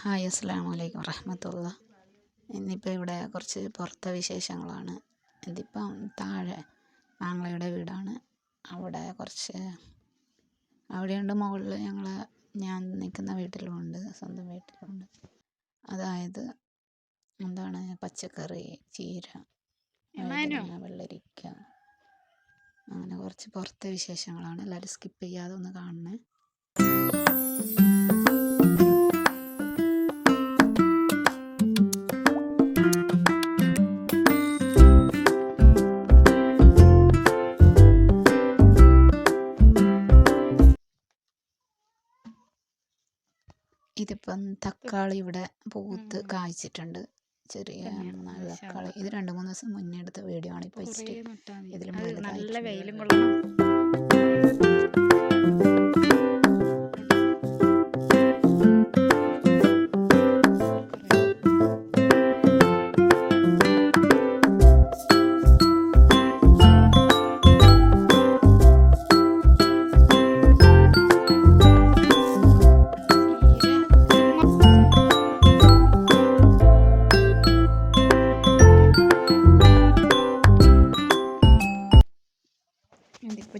Hi അസ്സാം വലൈക്കും വറഹമത്തുള്ള. ഇന്നിപ്പോൾ ഇവിടെ കുറച്ച് പുറത്തെ വിശേഷങ്ങളാണ്. ഇതിപ്പം താഴെ ആങ്ങളയുടെ വീടാണ്. അവിടെ കുറച്ച് അവിടെയുണ്ട് മുകളിൽ ഞങ്ങൾ ഞാൻ നിൽക്കുന്ന വീട്ടിലുമുണ്ട് സ്വന്തം വീട്ടിലുമുണ്ട് അതായത് എന്താണ്? പച്ചക്കറി ചീര വെള്ളരിക്ക. അങ്ങനെ കുറച്ച് പുറത്തെ വിശേഷങ്ങളാണ്. എല്ലാവരും സ്കിപ്പ് ചെയ്യാതെ ഒന്ന് കാണണേ. ഇതിപ്പം തക്കാളി ഇവിടെ പൂത്ത് കായ്ച്ചിട്ടുണ്ട്. ചെറിയ തക്കാളി ഇത് രണ്ട് മൂന്ന് ദിവസം മുന്നേ എടുത്ത വീഡിയോ ആണ്. ഇപ്പോൾ ഇതിലും നല്ല വെയിലും കൊള്ളണം.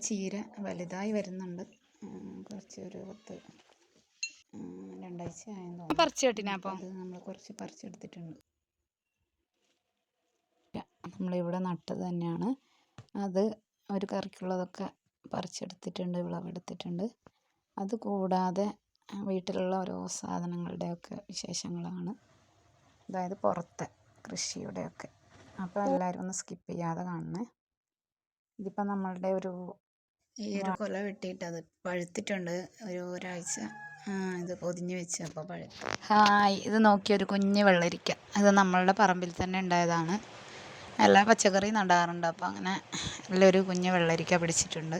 ചീര വലുതായി വരുന്നുണ്ട്. കുറച്ച് ഒരു പത്ത് രണ്ടാഴ്ച ആയെന്ന് തോന്നുന്നു. പറിച്ചു കേട്ടിനാ അത് നമ്മൾ കുറച്ച് പറിച്ചെടുത്തിട്ടുണ്ട് നമ്മളിവിടെ നട്ടത് തന്നെയാണ്. അത് ഒരു കറിക്കുള്ളതൊക്കെ പറിച്ചെടുത്തിട്ടുണ്ട് വിളവെടുത്തിട്ടുണ്ട്. അത് കൂടാതെ വീട്ടിലുള്ള ഓരോ സാധനങ്ങളുടെയൊക്കെ വിശേഷങ്ങളാണ്. അതായത് പുറത്തെ കൃഷിയുടെയൊക്കെ. അപ്പോൾ എല്ലാവരും ഒന്ന് സ്കിപ്പ് ചെയ്യാതെ കാണണേ. ഇതിപ്പോൾ നമ്മളുടെ ഒരു ഈ ഒരു കൊല വെട്ടിയിട്ട് അത് പഴുത്തിട്ടുണ്ട് ഒരു ഒരാഴ്ച. ആ, ഇത് പൊതിഞ്ഞ് വെച്ച് അപ്പോൾ പഴുത്തു. ഹായ്. ഇത് നോക്കിയ ഒരു കുഞ്ഞ് വെള്ളരിക്ക. ഇത് നമ്മളുടെ പറമ്പിൽ തന്നെ ഉണ്ടായതാണ്. എല്ലാ പച്ചക്കറിയും നടാറുണ്ട്. അപ്പോൾ അങ്ങനെ നല്ലൊരു കുഞ്ഞ് വെള്ളരിക്ക പിടിച്ചിട്ടുണ്ട്.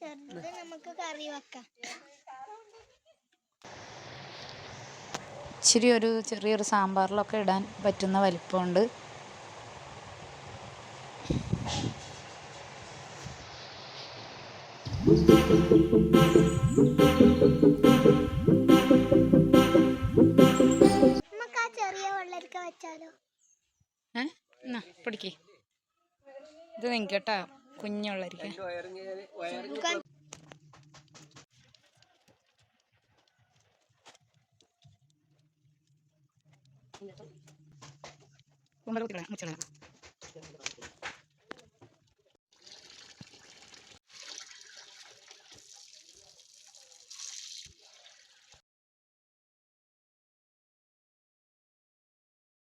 ചെറുത് നമുക്ക് കറി വെക്കാം. ഇച്ചിരി ഒരു ചെറിയൊരു സാമ്പാറിലൊക്കെ ഇടാൻ പറ്റുന്ന വലിപ്പമുണ്ട് നമുക്ക് ആ ചെറിയ വെള്ളരിക്ക വെച്ചാലോ ഏ എന്നാ പിടിക്ക്. ഇത് നിൽക്കട്ടാ കുഞ്ഞുള്ളരിക്ക കുമ്പള കുത്തിക്കളയാം മുച്ചളയാം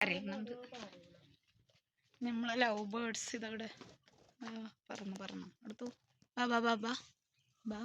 അറിയുന്നുണ്ട് നമ്മളെ ലവ് ബേർഡ്സ് ഇതവിടെ. പറന്നു പറന്നു. അടുത്തു? ബാ ബാ ബാ ബാ. ബാ.